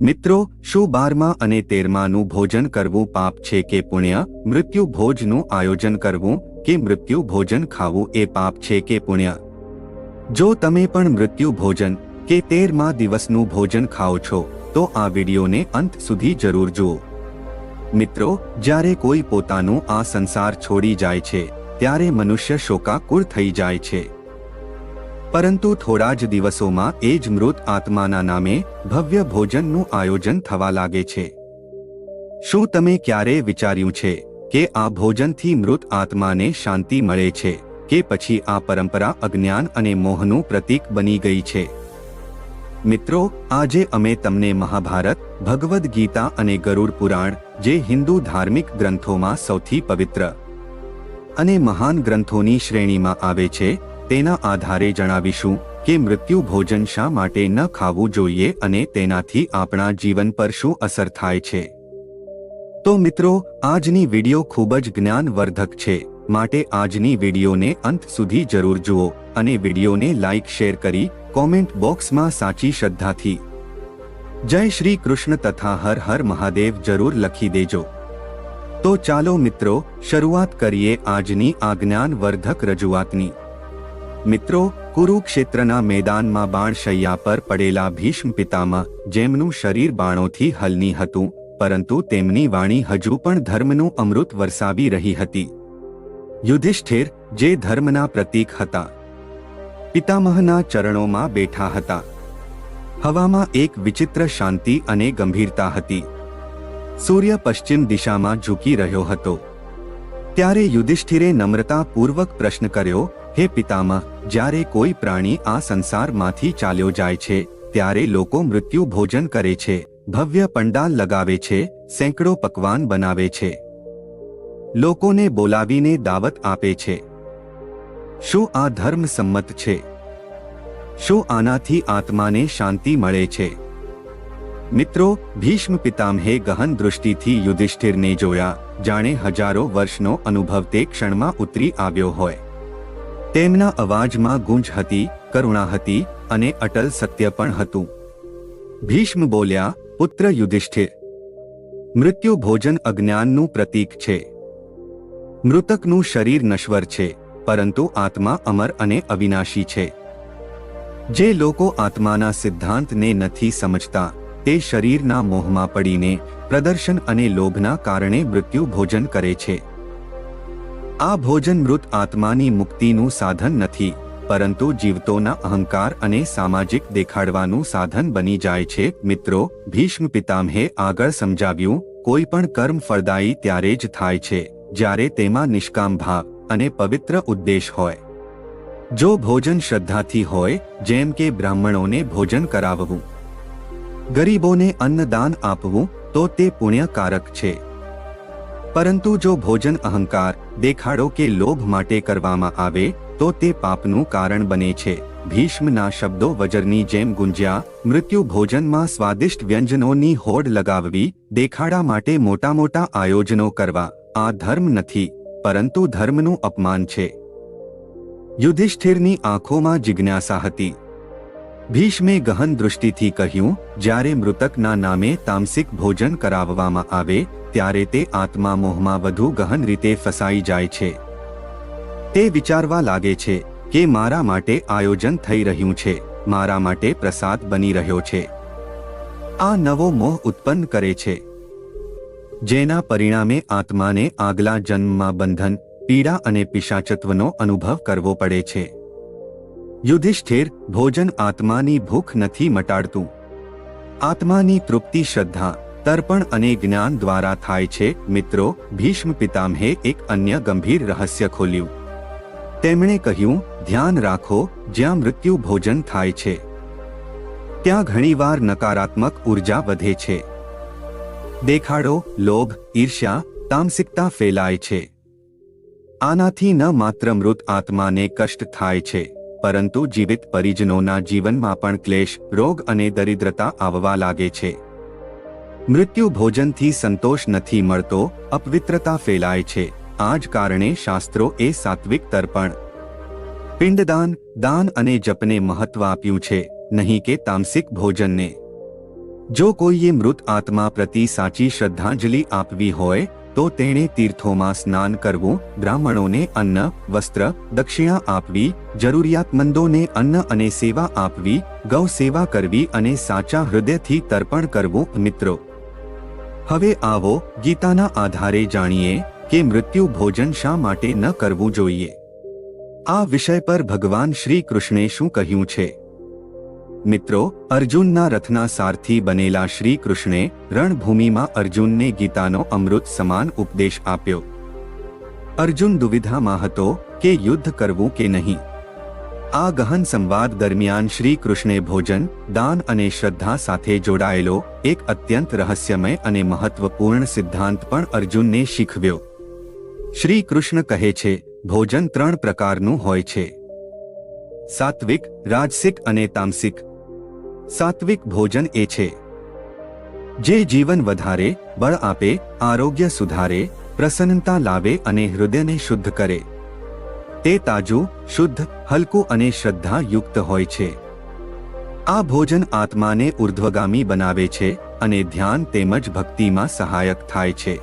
મિત્રો, શું બારમા અને તેરમાનું ભોજન કરવું પાપ છે કે પુણ્ય? મૃત્યુ ભોજનું આયોજન કરવું કે મૃત્યુ ભોજન ખાવું એ પાપ છે કે પુણ્ય? જો તમે પણ મૃત્યુ ભોજન કે તેરમા દિવસનું ભોજન ખાઓ છો, તો આ વિડીયોને અંત સુધી જરૂર જુઓ. મિત્રો, જ્યારે કોઈ પોતાનું આ સંસાર છોડી જાય છે, ત્યારે મનુષ્ય શોકાકુળ થઈ જાય છે. પરંતુ થોડા જ દિવસોમાં એ જ મૃત આત્માના નામે ભવ્ય ભોજનનું આયોજન થવા લાગે છે. શું તમે ક્યારે વિચાર્યું છે કે આ ભોજનથી મૃત આત્માને શાંતિ મળે છે કે પછી આ પરંપરા અજ્ઞાન અને મોહનું પ્રતીક બની ગઈ છે? મિત્રો, આજે અમે તમને મહાભારત, ભગવદ્ ગીતા અને ગરુડ પુરાણ જે હિન્દુ ધાર્મિક ગ્રંથોમાં સૌથી પવિત્ર અને મહાન ગ્રંથોની શ્રેણીમાં આવે છે તેના આધારે જણાવીશું કે મૃત્યુ ભોજન શા માટે ન ખાવું જોઈએ અને તેનાથી આપણા જીવન પર શું અસર થાય છે. તો મિત્રો, આજની વિડિયો ખૂબ જ જ્ઞાનવર્ધક છે, માટે આજની વિડિયોને અંત સુધી જરૂર જુઓ અને વિડિયોને લાઇક શેર કરી કોમેન્ટ બોક્સમાં સાચી શ્રદ્ધાથી. જય શ્રી કૃષ્ણ તથા હર હર મહાદેવ જરૂર લખી દેજો. તો ચાલો મિત્રો, શરૂઆત કરીએ આજની આ જ્ઞાનવર્ધક રજૂઆતની. મિત્રો, કુરુક્ષેત્રના મેદાનમાં બાણશૈયા પર પડેલા ભીષ્મ પિતામાં જેમનું શરીર બાણોથી હલની હતું, પરંતુ તેમની વાણી હજુ પણ ધર્મનું અમૃત વરસાવી રહી હતી. યુધિષ્ઠિર, જે ધર્મના પ્રતીક હતા, પિતામહના ચરણોમાં બેઠા હતા. હવામાં એક વિચિત્ર શાંતિ અને ગંભીરતા હતી. સૂર્ય પશ્ચિમ દિશામાં ઝૂકી રહ્યો હતો. ત્યારે યુધિષ્ઠિરે નમ્રતાપૂર્વક પ્રશ્ન કર્યો હે પિતામહ જ્યારે કોઈ પ્રાણી આ સંસારમાંથી ચાલ્યો જાય છે, ત્યારે લોકો મૃત્યુ ભોજન કરે છે, ભવ્ય પંડાલ લગાવે છે, સેંકડો પકવાન બનાવે છે. લોકોને બોલાવીને દાવત આપે છે. શું આ ધર્મ સંમત છે? શું આનાથી આત્માને શાંતિ મળે છે? મિત્રો, ભીષ્મ પિતામહે ગહન દૃષ્ટિથી યુધિષ્ઠિરને જોયા, જાણે હજારો વર્ષનો અનુભવ તે ક્ષણમાં ઉતરી આવ્યો હોય. તેમના અવાજમાં ગુંજ હતી, કરુણા હતી અને અટલ સત્ય પણ હતું. ભીષ્મ બોલ્યા, પુત્ર યુધિષ્ઠિર, મૃત્યુ ભોજન અજ્ઞાનનું પ્રતીક છે. મૃતકનું શરીર નશ્વર છે, પરંતુ આત્મા અમર અને અવિનાશી છે. જે લોકો આત્માના સિદ્ધાંતને નથી સમજતા, તે શરીરના મોહમાં પડીને પ્રદર્શન અને લોભના કારણે મૃત્યુ ભોજન કરે છે. આ ભોજન મૃત આત્માની મુક્તિનું સાધન નથી, પરંતુ જીવતોના અહંકાર અને સામાજિક દેખાડવાનું સાધન બની જાય છે. મિત્રો, ભીષ્મ પિતામહે આગળ સમજાવ્યું, કોઈ પણ કર્મ ફળદાયી ત્યારે જ થાય છે, જ્યારે તેમાં નિષ્કામ ભાવ અને પવિત્ર ઉદ્દેશ હોય. જો ભોજન શ્રદ્ધાથી હોય, જેમ કે બ્રાહ્મણોને ભોજન કરાવવું, ગરીબોને અન્નદાન આપવું, તો તે પુણ્યકારક છે. પરંતુ જો ભોજન અહંકાર, દેખાડો કે લોભ માટે કરવામાં આવે, તો તે પાપનું કારણ બને છે. ભીષ્મના શબ્દો વજરની જેમ ગુંજ્યા, મૃત્યુ ભોજનમાં સ્વાદિષ્ટ વ્યંજનોની હોડ લગાવવી, દેખાડા માટે મોટા મોટા આયોજનો કરવા, આ ધર્મ નથી, પરંતુ ધર્મનું અપમાન છે. યુધિષ્ઠિરની આંખોમાં જિજ્ઞાસા હતી. ભીષ્મે ગહન દૃષ્ટિથી કહ્યું, જ્યારે મૃતકના નામે તામસિક ભોજન કરાવવામાં આવે ત્યારે તે આત્મા મોહમાં વધુ ગહન રીતે ફસાઈ જાય છે. તે વિચારવા લાગે છે કે મારા માટે આયોજન થઈ રહ્યું છે, મારા માટે પ્રસાદ બની રહ્યો છે. આ નવો મોહ ઉત્પન્ન કરે છે. જેના પરિણામે આત્માને આગલા જન્મમાં બંધન, પીડા અને પિશાચત્વનો અનુભવ કરવો પડે છે. યુધિષ્ઠિર, ભોજન આત્માની ભૂખ નથી મટાડતું. આત્માની તૃપ્તિ, શ્રદ્ધા તર્પણ અને જ્ઞાન દ્વારા થાય છે. મિત્રો, ભીષ્મ પિતામહે એક અન્ય ગંભીર રહસ્ય ખોલ્યું. તેમણે કહ્યું, ધ્યાન રાખો, જ્યાં મૃત્યુ ભોજન થાય છે, ત્યાં ઘણીવાર નકારાત્મક ઊર્જા વધે છે. દેખાડો, લોભ, ઈર્ષ્યા, તામસિકતા ફેલાય છે. આનાથી ન માત્ર મૃત આત્માને કષ્ટ થાય છે, પરંતુ જીવિત પરિજનોના જીવનમાં પણ ક્લેશ, રોગ અને દરિદ્રતા આવવા લાગે છે. મૃત્યુ ભોજનથી સંતોષ નથી મળતો, અપવિત્રતા ફેલાય છે. આ જ કારણે શાસ્ત્રો એ સાત્વિક તર્પણ. પિંડદાન, દાન અને જપને મહત્વ આપ્યું છે, નહીં કે તામસિક ભોજનને. જો કોઈએ મૃત આત્મા પ્રતિ સાચી શ્રદ્ધાંજલિ આપવી હોય, તો તેણે તીર્થોમાં સ્નાન કરવું, બ્રાહ્મણોને અન્ન, વસ્ત્ર, દક્ષિણા આપવી, જરૂરિયાતમંદોને અન્ન અને સેવા આપવી ગૌ સેવા કરવી અને સાચા હૃદયથી તર્પણ કરવું, મિત્રો. હવે આવો ગીતાના આધારે જાણીએ કે મૃત્યુ ભોજન શા માટે ન કરવું જોઈએ. આ વિષય પર ભગવાન શ્રી કૃષ્ણે શું કહ્યું છે? મિત્રો, અર્જુનના રથના સારથી બનેલા શ્રી કૃષ્ણે રણભૂમિમાં અર્જુનને ગીતાનો અમૃત સમાન ઉપદેશ આપ્યો. અર્જુન દુવિધામાં હતો કે યુદ્ધ કરવું કે નહીં. આ ગહન સંવાદ દરમિયાન શ્રી કૃષ્ણે ભોજન, દાન અને શ્રદ્ધા સાથે જોડાયેલો એક અત્યંત રહસ્યમય અને મહત્વપૂર્ણ સિદ્ધાંત પણ અર્જુનને શીખવ્યો. શ્રી કૃષ્ણ કહે છે, ભોજન ત્રણ પ્રકારનું હોય છે. સાત્વિક, રાજસિક અને તામસિક. સાત્વિક ભોજન એ છે. જે જીવન વધારે, બળ આપે, આરોગ્ય સુધારે, પ્રસન્નતા લાવે અને હૃદયને શુદ્ધ કરે. તે તાજું, શુદ્ધ, હલકું અને શ્રદ્ધા યુક્ત હોય છે. આ ભોજન આત્માને ઉર્ધ્વગામી બનાવે છે અને ધ્યાન તેમજ ભક્તિમાં સહાયક થાય છે.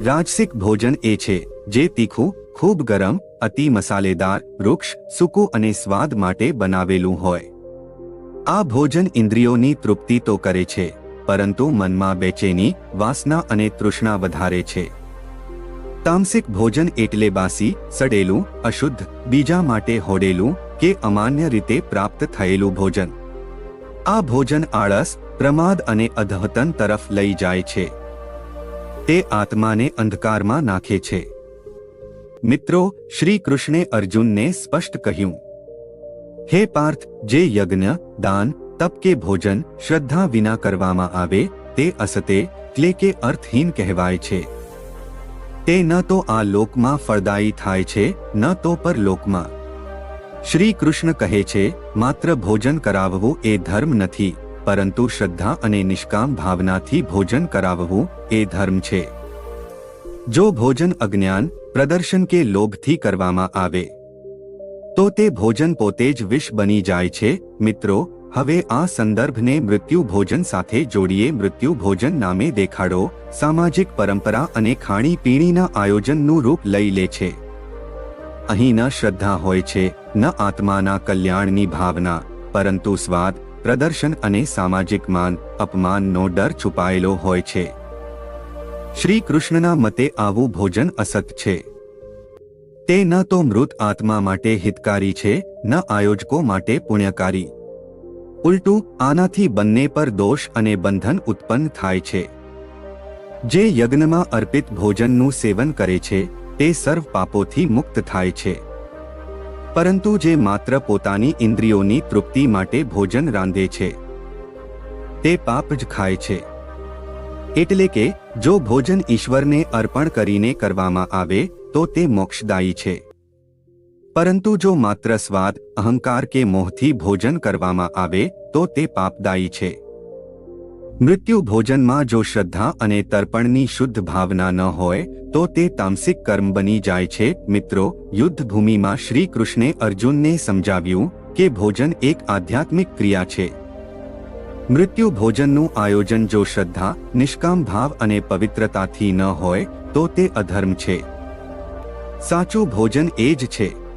રાજસિક ભોજન એ છે જે તીખું, ખૂબ ગરમ, અતિ મસાલેદાર વૃક્ષ સૂકું અને સ્વાદ માટે બનાવેલું હોય. આ ભોજન ઇન્દ્રિયોની તૃપ્તિ તો કરે છે, પરંતુ મનમાં બેચેની વાસના અને તૃષ્ણા વધારે છે. તામસિક ભોજન એટલે બાસી, સડેલું, અશુદ્ધ, બીજા માટે હોડેલું કે અમાન્ય રીતે પ્રાપ્ત થયેલું ભોજન. આ ભોજન આળસ, પ્રમાદ અને અધહતન તરફ લઈ જાય છે. તે આત્માને અંધકારમાં નાખે છે. મિત્રો શ્રી કૃષ્ણે અર્જુનને સ્પષ્ટ કહ્યું. હે પાર્થ, જે યજ્ઞ, દાન, તપ કે ભોજન શ્રદ્ધા વિના કરવામાં આવે, તે અસતે એટલે કે અર્થહીન કહેવાય છે. તે ન તો આ લોકમાં ફળદાયી થાય છે, ન તો પર લોકમાં. શ્રી કૃષ્ણ કહે છે, માત્ર ભોજન કરાવવું એ ધર્મ નથી, પરંતુ શ્રદ્ધા અને નિષ્કામ ભાવનાથી ભોજન કરાવવું એ ધર્મ છે. જો ભોજન અજ્ઞાન, પ્રદર્શન કે લોભથી કરવામાં આવે, તો તે ભોજન પોતે જ વિષ બની જાય છે, મિત્રો હવે આ સંદર્ભને મૃત્યુ ભોજન સાથે જોડીએ. મૃત્યુ ભોજન નામે દેખાડો, સામાજિક પરંપરા અને ખાણીપીણીના આયોજનનું રૂપ લઈ લે છે. અહીં ન શ્રદ્ધા હોય છે, ન આત્માના કલ્યાણની ભાવના, પરંતુ સ્વાદ, પ્રદર્શન અને સામાજિક માન, અપમાનનો ડર છુપાયેલો હોય છે. શ્રી કૃષ્ણના મતે આવું ભોજન અસત છે. તે ન તો મૃત આત્મા માટે હિતકારી છે, ન આયોજકો માટે પુણ્યકારી. ઉલટું, આનાથી બંને પર દોષ અને બંધન ઉત્પન્ન થાય છે. જે યજ્ઞમાં અર્પિત ભોજનનું સેવન કરે છે, તે સર્વ પાપોથી મુક્ત થાય છે. પરંતુ જે માત્ર પોતાની ઇન્દ્રિયોની તૃપ્તિ માટે ભોજન રાંધે છે, તે પાપ જ ખાય છે. એટલે કે, જો ભોજન ઈશ્વરને અર્પણ કરીને કરવામાં આવે, તો તે મોક્ષદાયી છે. પરંતુ જો માત્ર સ્વાદ, અહંકાર કે મોહથી ભોજન કરવામાં આવે, તો તે પાપદાયી છે. મૃત્યુ ભોજનમાં જો શ્રદ્ધા અને તર્પણની શુદ્ધ ભાવના ન હોય, તો તે તામસિક કર્મ બની જાય છે. મિત્રો, યુદ્ધભૂમિમાં શ્રી કૃષ્ણે અર્જુનને સમજાવ્યું કે ભોજન એક આધ્યાત્મિક ક્રિયા છે. મૃત્યુ ભોજનનું આયોજન જો શ્રદ્ધા, નિષ્કામ ભાવ અને પવિત્રતાથી ન હોય, તો તે અધર્મ છે. સાચું ભોજન એ જ છે.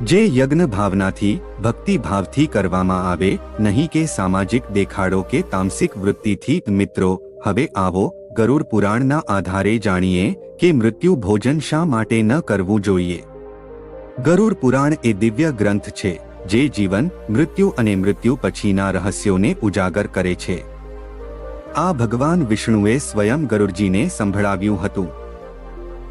જે યજ્ઞ ભાવનાથી, ભક્તિ કરવામાં આવે, નહીં કે સામાજિક દેખાડો કે તામસિક વૃત્તિથી. મિત્રો, હવે આવો, ગરુડ પુરાણના આધારે જાણીએ કે મૃત્યુ ભોજન શા માટે ન કરવું જોઈએ. ગરુડ પુરાણ એ દિવ્ય ગ્રંથ છે, જે જીવન, મૃત્યુ અને મૃત્યુ પછીના રહસ્યોને ઉજાગર કરે છે. આ ભગવાન વિષ્ણુએ સ્વયં ગરુડજીને સંભળાવ્યું હતું.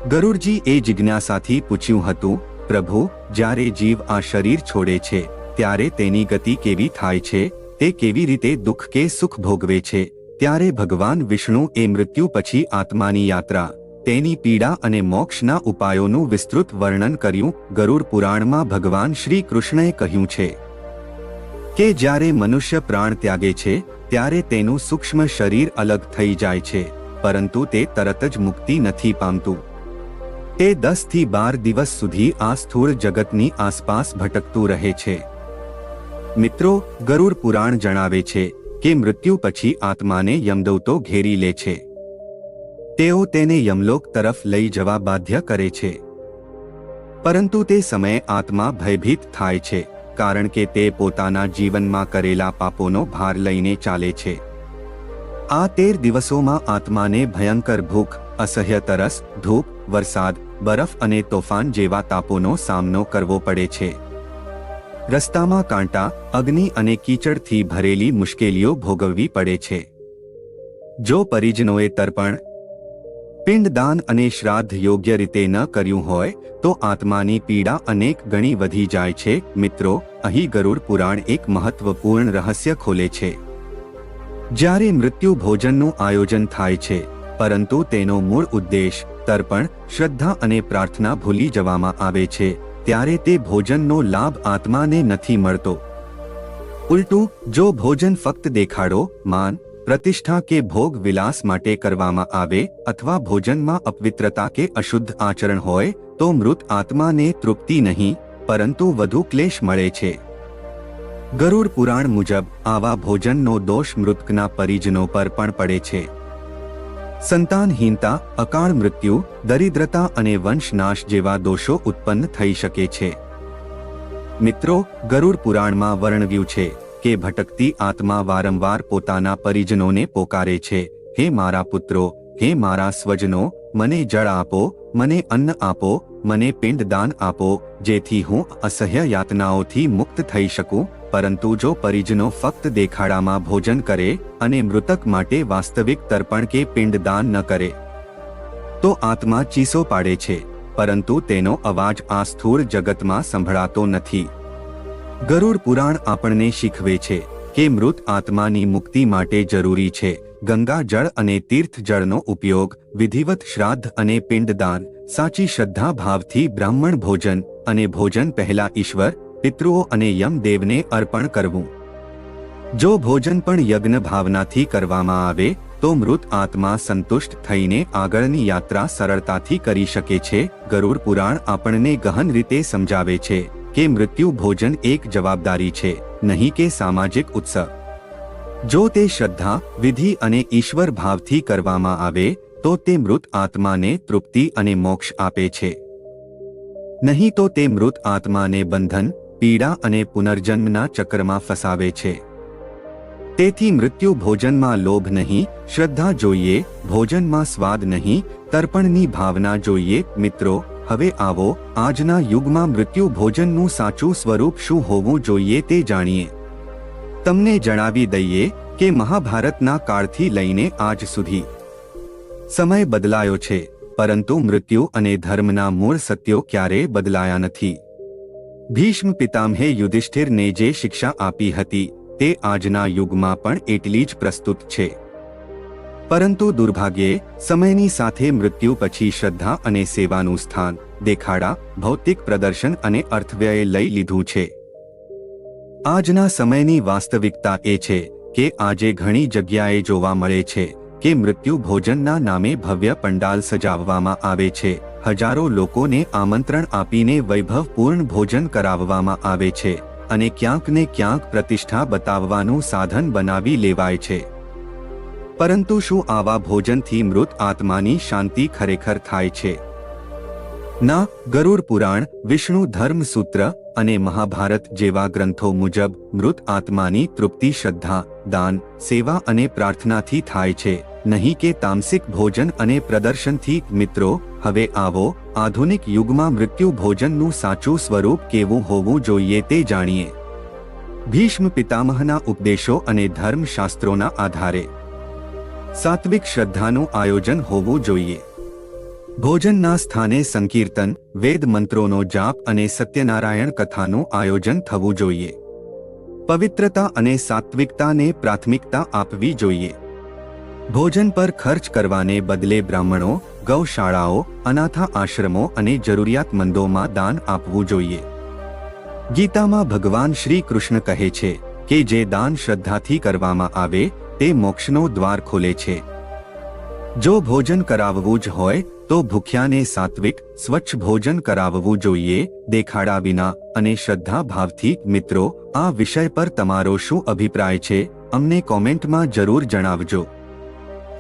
ગરુડજી એ જિજ્ઞાસાથી પૂછ્યું હતું પ્રભુ, જ્યારે જીવ આ શરીર છોડે છે, ત્યારે તેની ગતિ કેવી થાય છે, તે કેવી રીતે દુઃખ કે સુખ ભોગવે છે, ત્યારે ભગવાન વિષ્ણુ એ મૃત્યુ પછી આત્માની યાત્રા, તેની પીડા અને મોક્ષના ઉપાયોનું વિસ્તૃત વર્ણન કર્યું, ગરુડ પુરાણમાં ભગવાન શ્રી કૃષ્ણએ કહ્યું છે. કે જ્યારે મનુષ્ય પ્રાણ ત્યાગે છે, ત્યારે તેનું સૂક્ષ્મ શરીર અલગ થઈ જાય છે, પરંતુ તે તરત જ મુક્તિ નથી પામતું. તે દસથી બાર દિવસ સુધી આ સ્થૂળ જગતની આસપાસ ભટકતું રહે છે. મિત્રો, ગરુડ પુરાણ જણાવે છે કે મૃત્યુ પછી આત્માને યમદૌતો ઘેરી લે છે. તેઓ તેને યમલોક તરફ લઈ જવા બાધ્ય કરે છે. પરંતુ તે સમયે આત્મા ભયભીત થાય છે, કારણ કે તે પોતાના જીવનમાં કરેલા પાપોનો ભાર લઈને ચાલે છે. આ તેર દિવસોમાં આત્માને ભયંકર ભૂખ અસહ્ય તરસ ધૂપ, વરસાદ બરફ અને તોફાન જેવા તાપોનો સામનો કરવો પડે છે. રસ્તામાં કાંટા, અગ્નિ અને કીચડથી ભરેલી મુશ્કેલીઓ ભોગવવી પડે છે. જો પરિજનોએ તર્પણ, પિંડદાન અને શ્રાદ્ધ યોગ્ય રીતે ન કર્યું હોય, તો આત્માની પીડા અનેક ગણી વધી જાય છે. મિત્રો, અહીં ગરુડ પુરાણ એક મહત્વપૂર્ણ રહસ્ય ખોલે છે. જ્યારે મૃત્યુ ભોજનનું આયોજન થાય છે, પરંતુ તેનો મૂળ ઉદ્દેશ તર્પણ, શ્રદ્ધા અને પ્રાર્થના ભૂલી જવામાં આવે છે, ત્યારે તે ભોજનનો લાભ આત્માને નથી મળતો. ઉલટું, જો ભોજન ફક્ત દેખાડો, માન, પ્રતિષ્ઠા કે ભોગ વિલાસ માટે કરવામાં આવે અથવા ભોજનમાં અપવિત્રતા કે અશુદ્ધ આચરણ હોય, તો મૃત આત્માને તૃપ્તિ નહીં, પરંતુ વધુ ક્લેશ મળે છે. ગરુડ પુરાણ મુજબ, આવા ભોજનનો દોષ મૃતકના પરિજનો પર પણ પડે છે. સંતાનહીનતા, અકાળ મૃત્યુ, દરિદ્રતા અને વંશનાશ જેવા દોષો ઉત્પન્ન થઈ શકે છે. મિત્રો, ગરુડ પુરાણમાં વર્ણવ્યું છે કે ભટકતી આત્મા વારંવાર પોતાના પરિજનોને પોકારે છે. હે મારા પુત્રો, હે મારા સ્વજનો, મને જળ આપો, મને અન્ન આપો, મને પિંડદાન આપો, જેથી હું અસહ્ય યાતનાઓથી મુક્ત થઈ શકું. પરંતુ જો પરિજનો ફક્ત દેખાડામાં ભોજન કરે અને મૃતક માટે વાસ્તવિક તર્પણ કે પિંડદાન ન કરે, તો આત્મા ચીસો પાડે છે, પરંતુ તેનો અવાજ આ સ્થૂળ જગતમાં સંભળાતો નથી. ગરુડ પુરાણ આપણને શીખવે છે કે મૃત આત્માની મુક્તિ માટે જરૂરી છે ગંગા જળ અને તીર્થ જળનો ઉપયોગ, વિધિવત શ્રાદ્ધ અને પિંડદાન, સાચી શ્રદ્ધા ભાવથી બ્રાહ્મણ ભોજન અને ભોજન પહેલા ઈશ્વર પિતૃઓ અને યમદેવને અર્પણ કરવું. જો ભોજન પણ યજ્ઞ ભાવનાથી કરવામાં આવે, તો મૃત આત્મા સંતુષ્ટ થઈને આગળની યાત્રા સરળતાથી કરી શકે છે. ગરુડ પુરાણ આપણને ગહન રીતે સમજાવે છે કે મૃત્યુ ભોજન એક જવાબદારી છે, નહીં કે સામાજિક ઉત્સવ. જો તે શ્રદ્ધા, વિધિ અને ઈશ્વર ભાવથી કરવામાં આવે, તો તે મૃત આત્માને તૃપ્તિ અને મોક્ષ આપે છે. નહીં તો તે મૃત આત્માને બંધન પીડા અને પુનર્જન્મના ચક્રમાં ફસાવે છે. તેથી મૃત્યુ ભોજનમાં લોભ નહીં, શ્રદ્ધા જોઈએ, ભોજનમાં સ્વાદ નહીં, તર્પણની ભાવના જોઈએ. મિત્રો, હવે આવો, આજના યુગમાં મૃત્યુ ભોજનનું સાચું સ્વરૂપ શું હોવું જોઈએ તે જાણીએ. તમને જણાવી દઈએ કે મહાભારતના કાળથી લઈને આજ સુધી સમય બદલાયો છે, પરંતુ મૃત્યુ અને ધર્મના મૂળ સત્યો ક્યારેય બદલાયા નથી. ભીષ્મ પિતામહે યુધિષ્ઠિરને જે શિક્ષા આપી હતી તે આજના યુગમાં પણ એટલી જ પ્રસ્તુત છે. પરંતુ દુર્ભાગ્યે, સમયની સાથે મૃત્યુ પછી શ્રદ્ધા અને સેવાનું સ્થાન, દેખાડા, ભૌતિક પ્રદર્શન અને અર્થવ્યયે લઈ લીધું છે. આજના સમયની વાસ્તવિકતા એ છે કે આજે ઘણી જગ્યાએ જોવા મળે છે કે મૃત્યુ ભોજનના નામે ભવ્ય પંડાલ સજાવવામાં આવે છે. હજારો લોકોને આમંત્રણ આપીને વૈભવપૂર્ણ ભોજન કરાવવામાં આવે છે અને ક્યાંક ને ક્યાંક પ્રતિષ્ઠા બતાવવાનું સાધન બનાવી લેવાય છે. પરંતુ શું આવા ભોજનથી મૃત આત્માની શાંતિ ખરેખર થાય છે? ના, ગરુડ પુરાણ, વિષ્ણુ ધર્મ સૂત્ર અને મહાભારત જેવા ગ્રંથો મુજબ મૃત આત્માની તૃપ્તિ, શ્રદ્ધા, દાન, સેવા અને પ્રાર્થનાથી થાય છે. નહીં કે તામસિક ભોજન અને પ્રદર્શનથી, મિત્રો, હવે આવો, આધુનિક યુગમાં મૃત્યુ ભોજનનું સાચું સ્વરૂપ કેવું હોવું જોઈએ તે જાણીએ. ભીષ્મ પિતામહના ઉપદેશો અને ધર્મશાસ્ત્રોના આધારે. સાત્વિક શ્રદ્ધાનું આયોજન હોવું જોઈએ. ભોજનના સ્થાને સંકીર્તન, વેદ મંત્રોનો જાપ અને સત્યનારાયણ કથાનું આયોજન થવું જોઈએ. પવિત્રતા અને સાત્વિકતાને પ્રાથમિકતા આપવી જોઈએ. ભોજન પર ખર્ચ કરવાને બદલે બ્રાહ્મણો, ગૌશાળાઓ, અનાથા આશ્રમો અને જરૂરિયાતમંદોમાં દાન આપવું જોઈએ. ગીતામાં ભગવાન શ્રી કૃષ્ણ કહે છે કે જે દાન શ્રદ્ધાથી કરવામાં આવે, તે મોક્ષનો દ્વાર ખોલે છે. જો ભોજન કરાવવું જ હોય, તો ભૂખ્યાને સાત્વિક, સ્વચ્છ ભોજન કરાવવું જોઈએ, દેખાડા વિના અને શ્રદ્ધા ભાવથી, મિત્રો, આ વિષય પર તમારો શું અભિપ્રાય છે? અમને કોમેન્ટમાં જરૂર જણાવજો.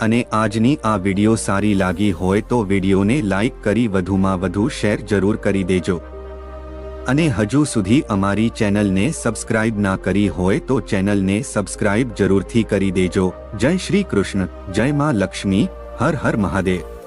અને આજની આ વીડિયો સારી લાગી હોય તો વિડિયોને લાઇક કરી વધુમાં વધુ શેર જરૂર કરી દેજો. અને હજુ સુધી અમારી ચેનલને સબસ્ક્રાઇબ ના કરી હોય તો ચેનલને સબસ્ક્રાઇબ જરૂરથી કરી દેજો. જય શ્રી કૃષ્ણ. જય માં લક્ષ્મી. હર હર મહાદેવ.